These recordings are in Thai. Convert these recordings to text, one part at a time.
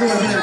네. 네.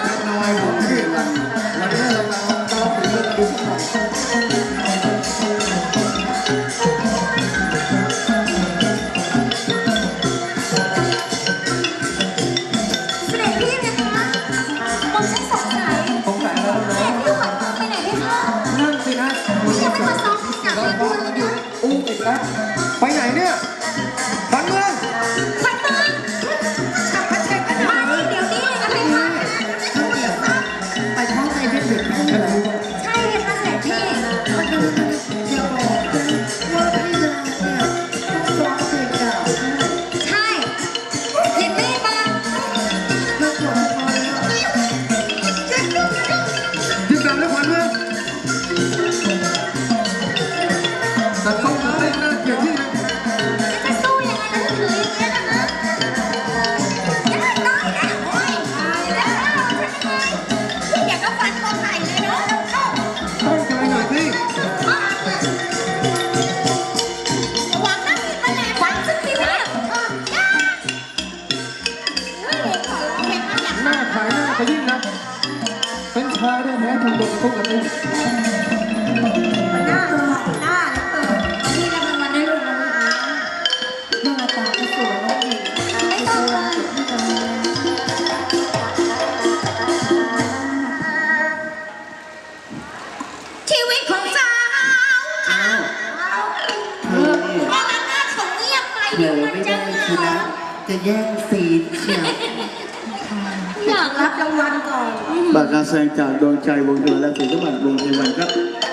บัตรการแสดงจากดวงใจวงเดวงและศิลปบัตวงเทวันครับ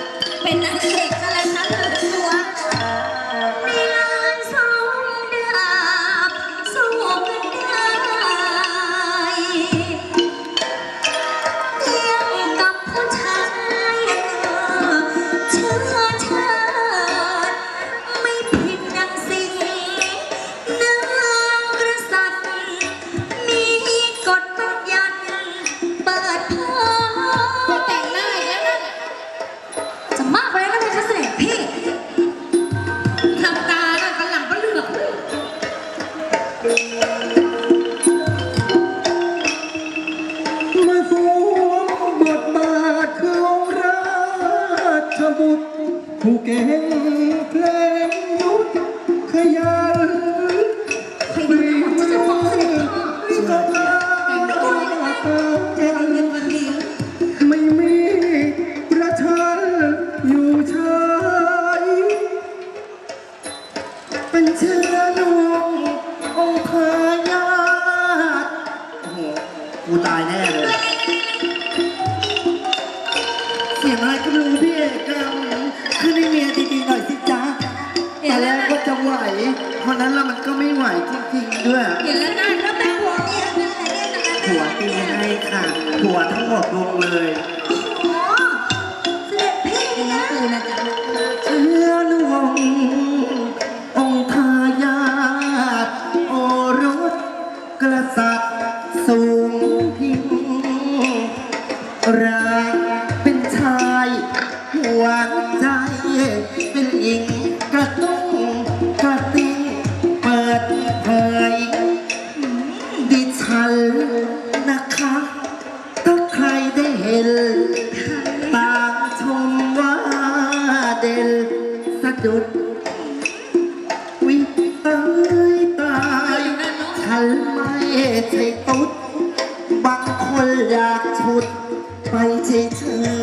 ใส่ตุ๊ดบางคนอยากชุด ไปเฉย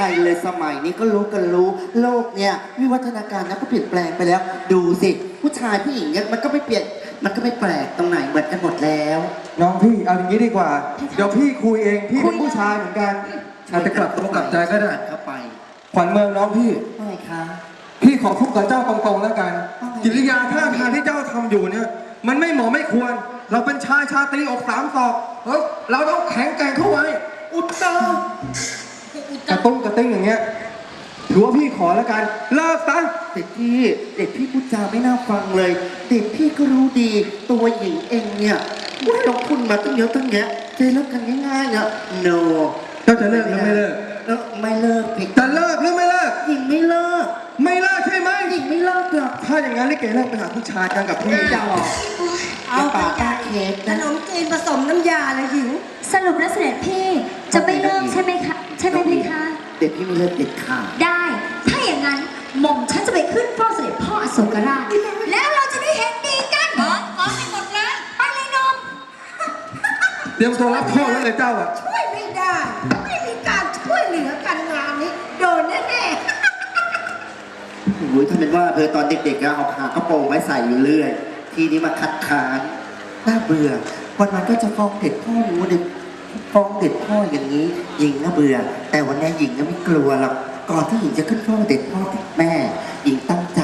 รเลยสมัยนี้ก็รู้กันรู้ โลกเนี่ยวิวัฒนาการนะก็เปลี่ยนแปลงไปแล้ว ดูสิ ผู้ชายผู้หญิงเนี่ยมันก็ไม่เปลี่ยน มันก็ไม่แปลกตรงไหนเหมือนกันหมดแล้ว น้องพี่เอาอย่างนี้ดีกว่า เดี๋ยวพี่คุยเอง พี่เป็นผู้ชายเหมือนกันอาจจะกลับตัวกลับใจก็ได้เข้าไปขวัญเมืองน้องพี่ ว่าไะพี่ขอพูดกับเจ้าตรงๆแล้วกันกิริยาท่าทางที่เจ้าทำอยู่เนี่ย มันไม่เหมาะไม่ควร เราเป็นชายชาตรีอกสามศอกเฮ้ยเราต้องแข็งแกร่งเข้าไว้ อุตตา กระตุ้งกระติ้งอย่างเงี้ยถือว่าพี่ขอแล้วกันเลิกซะเด็กพี่ เด็กพี่พูดจาไม่น่าฟังเลย เด็กพี่ก็รู้ดี ตัวหญิงเองเนี่ยว่าเราคุณมาตั้งเยอะตั้งแยะจะเลิกกันง่ายๆอะ no เจ้าจะเลิกหรือไม่เลิกเลิกไม่เลิกพี่จะเลิกหรือไม่เลิกหญิงไม่เลิก ไม่เลิกใช่ไหมหญิงไม่เลิกหรอกถ้าอย่างนั้นลิเกเลิกไปหาผู้ชายกันกับพี่อย่าหรอกเอาปากกาเค้กขนะนมจีนผสมน้ำยาเลยหญิงสรุปแล้วเสด็จพี่จะไม่เลิกใช่ไหมคะ ใช่ไหมพี่คะ เด็กพี่ไม่เลิกเด็ดขาดได้ ถ้าอย่างนั้นหม่อมฉันจะไปขึ้นเฝ้าเสด็จพ่ออโศกราช แล้วเราจะได้เห็นดีกันขอขอให้หมดเลยไปเลยนมเตรียมตัวรับโทษแล้วเลยเจ้าอะช่วยไม่ได้ ไม่มีการช่วยเหลือกันงานนี้ โดนแน่โอ้ยถ้าเป็นว่าเธอตอนเด็กๆอะเอาขากระโปรงไว้ใส่อยู่เรื่อย ทีนี้มาคัดค้านน่าเบื่อวันนั้นก็จะฟ้องเด็กพ่อรู้เด็ก ฟ้องเด็กพ่ออย่างนี้หญิงน่าเบื่อ แต่วันนี้หญิงก็ไม่กลัวหรอกก่อนที่หญิงจะขึ้นเฝ้าเด็กพ่อติดแม่ หญิงตั้งใจ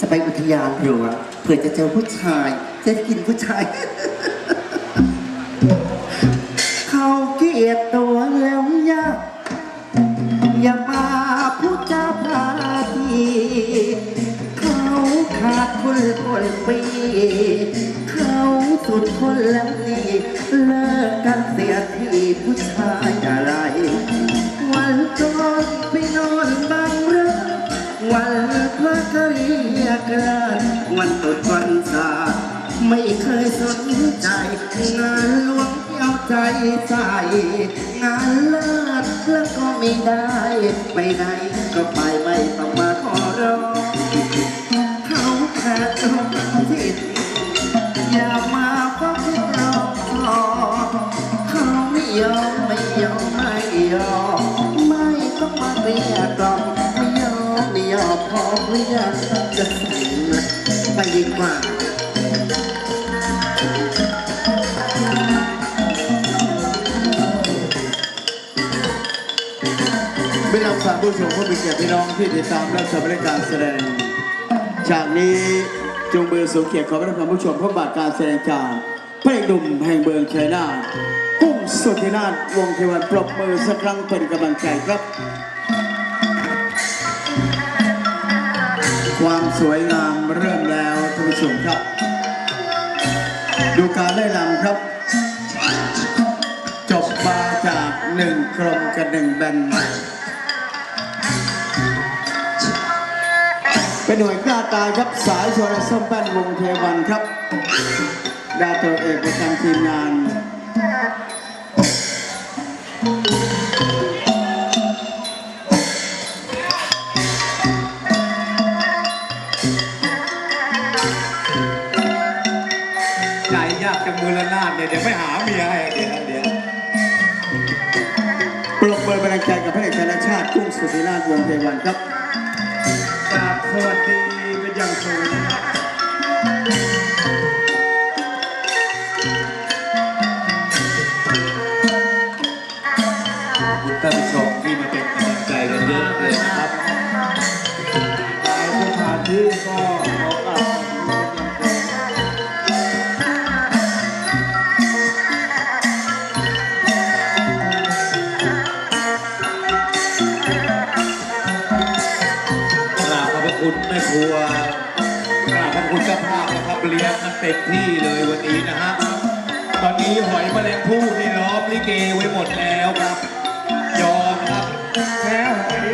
จะไปอุทยานหลวงเพื่อจะเจอผู้ชาย จะกินผู้ชาย เขาเกลียดตัวแล้วยากอย่ามาพูดจาพาทีเขาขาดคนคนปี เขาสุดคนแล้วนี่เลิก กันเสียทีผู้ชายอะไร วันก่อนไปนอนบางเรื่องวันพระกเรียกกันวันตดวันสาไม่เคยสนใจ งานหลวงเอาใจใส่งานเลิศแล้วก็ไม่ได้ ไปไหนก็ไปไม่ต้องมา ยอมไม่ยอมไม่ยอมไม่ต้องมาเรียกกล่อมไม่ยอมไม่ยอมพอเรียกจะสิงไปดีกว่าไม่นำสามผู้ชมผู้มีเกียรติพี่น้องที่ติดตามรับชมรายการแสดงจากนี้จงเบอร์สูงเกียรติขอพระคุณผู้ชมพระบาทการแสดงจากพระเอกหนุ่มแห่งเมืองชัยนาท กุ้งสุธินาถวงเทวันปรบมือสักครั้งเป็นกำลังใจครับ ความสวยงามเริ่มแล้วท่านผู้ชมครับ ดูการได้ลำครับ จบมาจากหนึ่งกรมกับหนึ่งแบนเป็นหน่วยกล้าตายครับสายชนแลส้มแป้นวงเทวันครับดาตัวเอกประจำทีมงาน เดี๋ยวไปหาเมียให้เดี๋ยวเดี๋ยวปรบมือเป็นกำลังใจกับพระเอกชนชาติกุ้งสุธินาชวงเทวันครับกราบสวัสดีเป็นอย่างสูง เกไว้หมดแล้วครับ ยอมครับแพ้หอย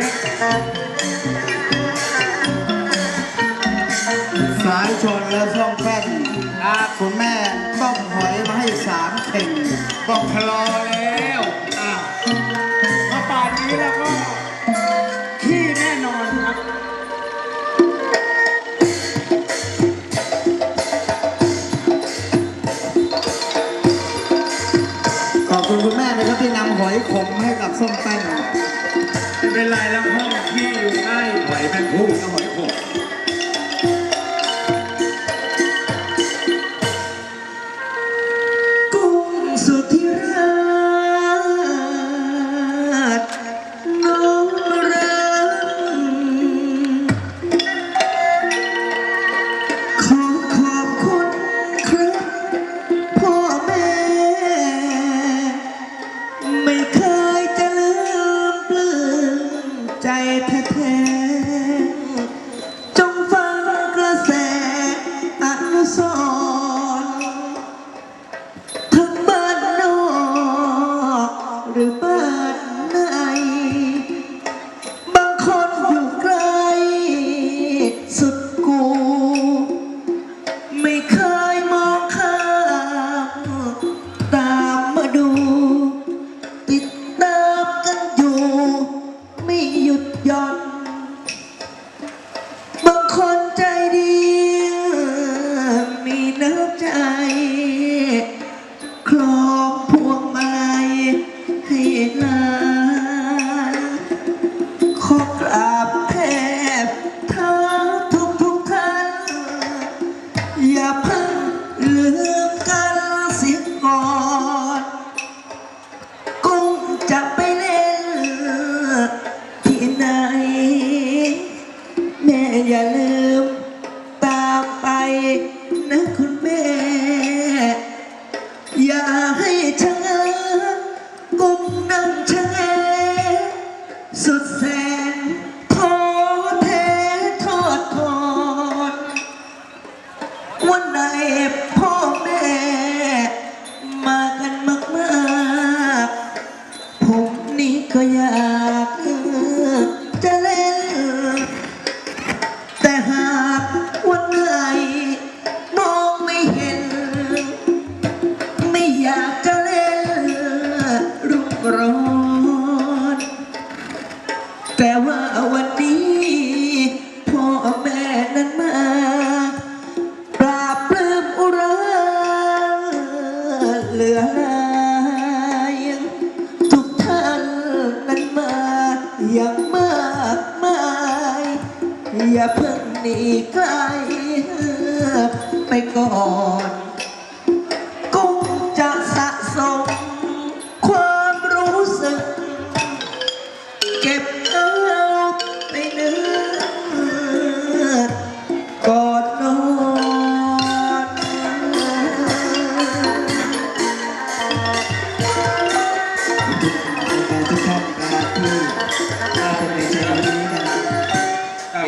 สายชนและส้มแป้นคุณแม่ต้องหอยมาให้สามเข่งบองคลอเลย ส้มแป้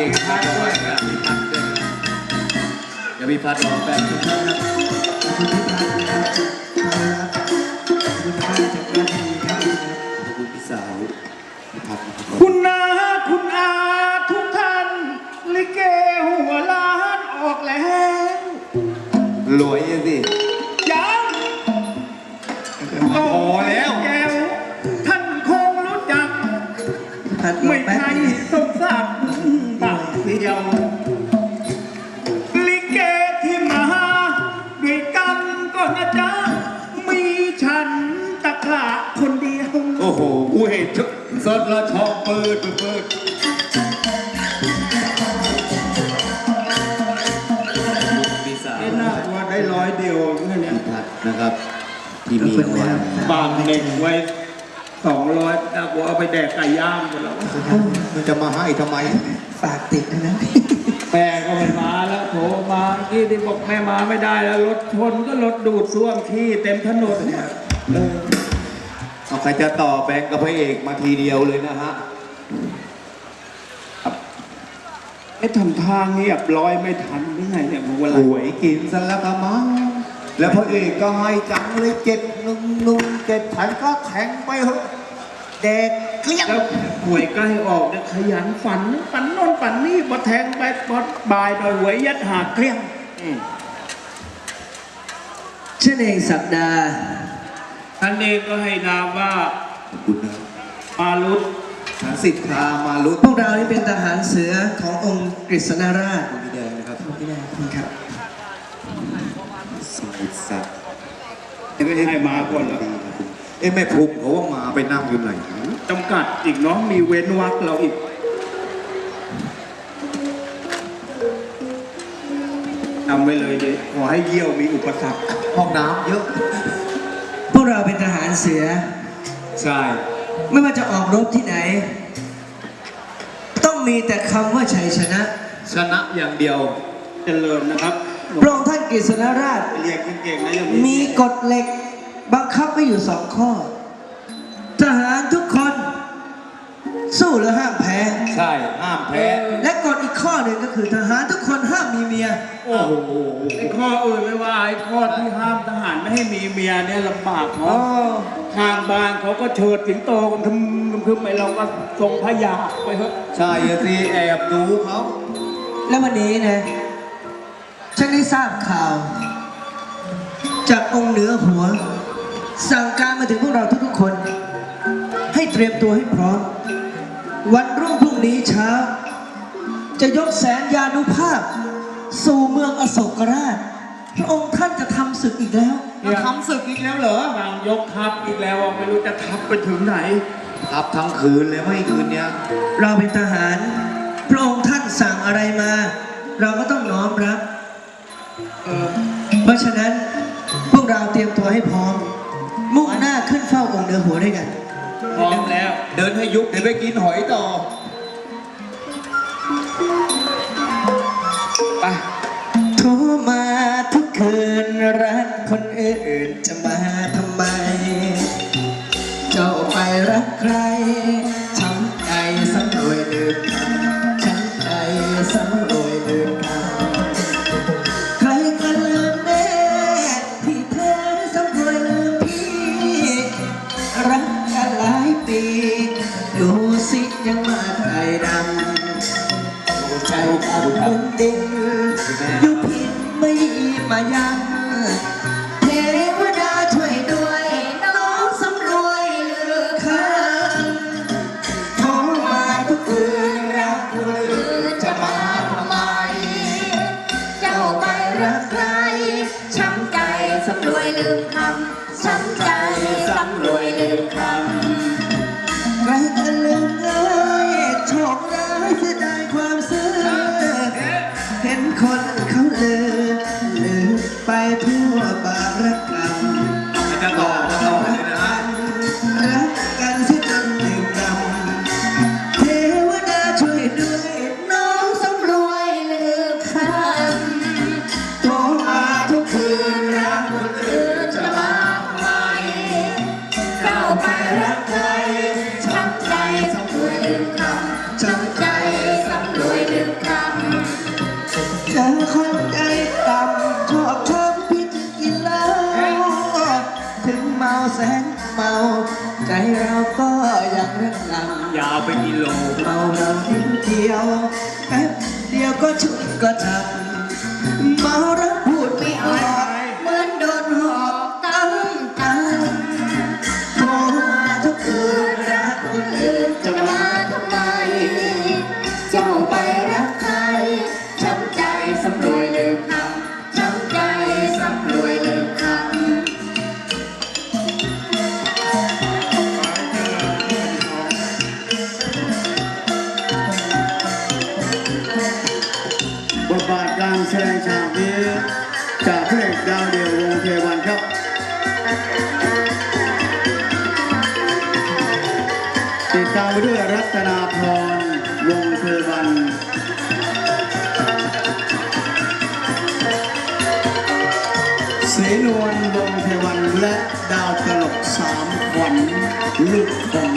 มีพัดด้วยนะเดี๋ยวมีพัดรอแป๊บนึง นะครับ ที่มีรางวัลบางเด็กไว้สองร้อยแต่กูเอาไปแดกไก่ย่างหมดแล้วมันจะมาให้ทำไม ฝากติดนะนะแม่ก็ไม่มาแล้วโทรมาเมื่อกี้ที่บอกแม่มาไม่ได้แล้วรถชนก็รถดูดซ่วมขี้เต็มถนนเนี่ยเออเอาใครจะต่อแบงค์กับพระเอกมาทีเดียวเลยนะฮะไอ้ทำทางเงียบร้อยไม่ทันหรือไงเนี่ยมึงเวลาหวยกินซะแล้วก็มั้ง แล้วพระเอกก็ให้จังเลยเจ็ดหนุ่มนุ่มเจ็ดพันก็แทงไปเถอะแดกเกลี้ยงแล้วหวยใกล้ออกเนี่ยขยันฝันฝันโน่นฝันนี่พอแทงไปพอบายหน่อยหวยยัดหาเกลี้ยงอืมชื่อเองสัปดาห์ท่านเองก็ให้นามว่าขอบคุณนะมารุตทั้งสิทธามาลุพวกเรานี่เป็นทหารเสือขององค์กฤษณราช พี่แดงนะครับ พี่แดงคุณครับ สมุทรศักดิ์ให้มาก่อนแล้วดีครับเอ้แม่ภูมิเขาว่ามาไปนั่งอยู่ไหนจำกัดอีกเนาะมีเว้นวักเราอีก ทำไว้เลยดิขอให้เยี่ยวมีอุปสรรค ห้องน้ำเยอะ พวกเราเป็นทหารเสือ ใช่ ไม่ว่าจะออกรบที่ไหน ต้องมีแต่คำว่าชัยชนะ ชนะอย่างเดียว เจริญนะครับ พระองค์ท่านกฤษณราช เรียนเก่งๆนะยังมีกฎเหล็กบังคับไว้อยู่สองข้อ ทหารทุกคน สู้และห้ามแพ้ ใช่ห้ามแพ้และกฎอีกข้อหนึ่งก็คือทหารทุกคนห้ามมีเมีย โอ้โหไอ้ข้ออื่นไม่ว่าไอ้ข้อที่ห้ามทหารไม่ให้มีเมียเนี่ยลำบากเขาทางบ้านเขาก็เชิดสิงโตกันทึมทึมไปเราก็ส่งพยาไปเถอะ ใช่สิแอบดูเขา และวันนี้นะ ฉันได้ทราบข่าว จากองค์เหนือหัว สั่งการมาถึงพวกเราทุกๆคน ให้เตรียมตัวให้พร้อม วันรุ่งพรุ่งนี้เช้า จะยกแสนยานุภาพ สู่เมืองอโศกราช พระองค์ท่านจะทำศึกอีกแล้ว มาทำศึกอีกแล้วเหรอ บางยกทัพอีกแล้วไม่รู้จะทัพไปถึงไหน ทับทั้งคืนเลยไม่คืนเนี้ยเราเป็นทหาร พระองค์ท่านสั่งอะไรมา เราก็ต้องน้อมรับ เพราะฉะนั้นพวกเราเตรียมตัวให้พร้อม มุ่งหน้าขึ้นเฝ้าองค์เหนือหัวด้วยกัน พร้อมแล้ว เดินให้ยุบเดี๋ยวไปกินหอยต่อไปโทรมาทุกคืนรักคนอื่นจะมา ดินอยู่พินไม่มายัง จนาพรวงเทวัน เสนวนวงเทวันและดาวตลกสามขวัญลูกคอ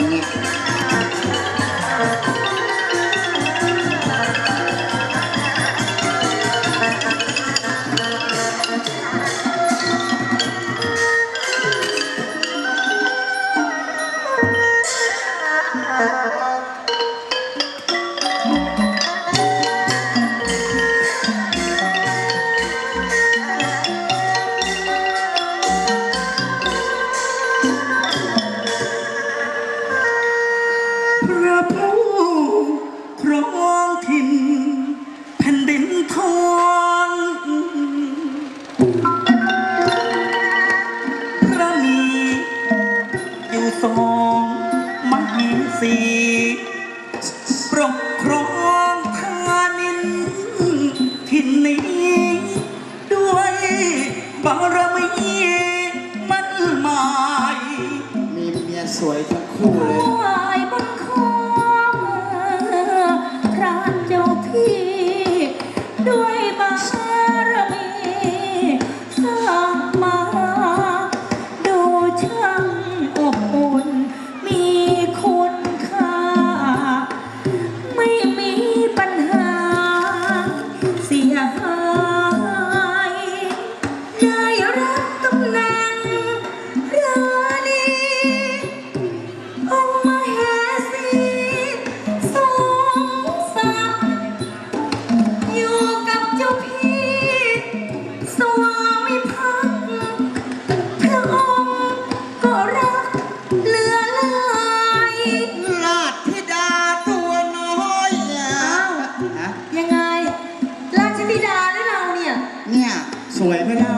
วยไม่ได้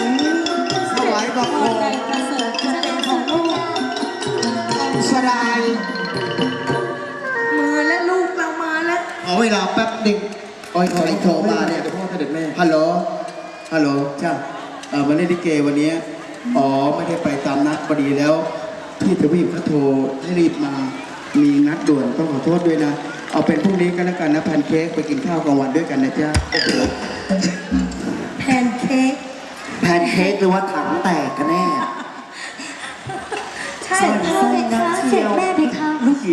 องค์เสด็จถวายบังคมใจประเสริฐจเป็นของลูกองค์สดายมาแล้วลูกเรามาแล้วขอเวลาแป๊บหนึ่งโอ้ยขออีกโทรมาเนี่ยเดี๋ยวพ่อเสด็จแม่ฮัลโหลฮัลโหลจ้าเอ่อมาเล่นลิเกวันนี้อ๋อไม่ได้ไปตามนัดพอดีแล้วพี่ทวีปเขาโทรให้รีบมามีนัดด่วนต้องขอโทษด้วยนะ เอาเป็นพรุ่งนี้ก็แล้วกันนะแพนเค้กไปกินข้าวกลางวันด้วยกันนะจ๊ะแพนเค้กแพนเค้กหรือว่าถังแตกกันแน่ ใช่พ่อเพคะเสด็จแม่เพคะ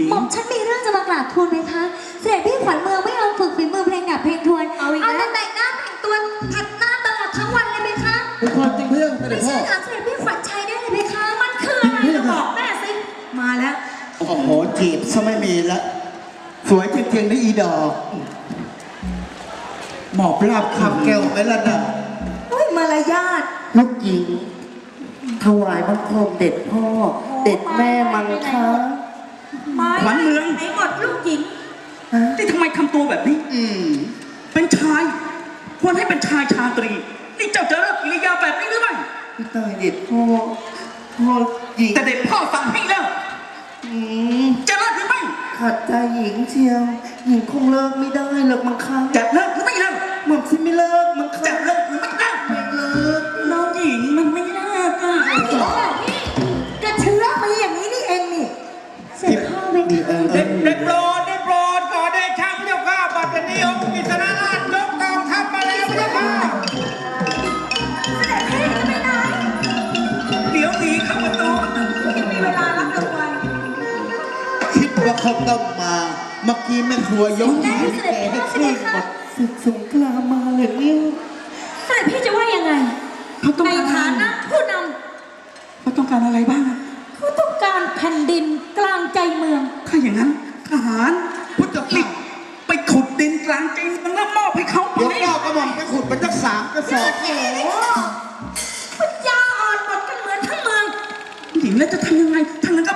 หม่อมฉันมีเรื่องจะมากราบทูลเพคะ เสด็จพี่ขวัญเมืองไม่ยอมฝึกฝีมือเพลงดับเพลงทวน เอาอีกแล้ว แต่แต่งหน้าแต่งตัวขัดหน้าตลอดทั้งวันเลยเพคะเป็นความจริงเพื่อนเสด็ไม่จพ่อใช่ถามเสด็จพี่ขวัญชัยได้เลยเพคะ มันคืออะไรเราบอกแม่สิ มาแล้ว โอ้โหจีบซะไม่มีละ สวยจริงๆนะอีดอก หมอบราบคำแก้วไหมล่ะนะเฮ้ ยมารยาทลูกหญิง ถวายบังคมเด็ดพ่อ เด็ดแม่มังคะไม้ขวัญเมือง ไหนหมดลูกหญิง นี่ทำไมทำตัวแบบนี้ อืมเป็นชาย ควรให้เป็นชายชาตรี นี่เจ้าจะเลิกกิริยาแบบนี้หรือไม่ไม่ ตายเด็ดพ่อพ่อหญิงแต่เด็กพ่อสั่งให้เลิกอืมจะเลิกหรือไม่ ขัดใจหญิงเชียว หญิงคงเลิกไม่ได้หรอกมังคะจะเลิกหรือไม่เลิกหม่อมฉันไม่เลิกมังคะจะเลิกหรือไม่ แม่ครัวยกได้ให้เสลิด็จเกพ่อให้ใช่ไหมขึ้นหมคะดศึกสงครามมาเลยเนี่ย เสด็จพี่จะว่ายังไงเขาต้องในการ ฐานะผู้นเขาต้องการอะไรบ้างอะำเขาต้องการแผ่นดินกลางใจเมือง ถ้าอย่างนั้นทหารพุทธกิจไปขุดดินกลางใจเมืองแล้วมอบให้เขาไปเดี๋ยวเก้ากระหม่อมไปขุดเป็นทักสามกระสอบโอ้โหปัญญาอ่อนหมดกันเหมือนทั้งเมือง หญิงแล้วจะทำยังไงทางนั้นก็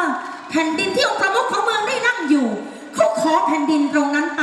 ว่าแผ่นดินที่องค์ประมุขของเมืองได้นั่งอยู่ เขาขอแผ่นดินตรงนั้นไป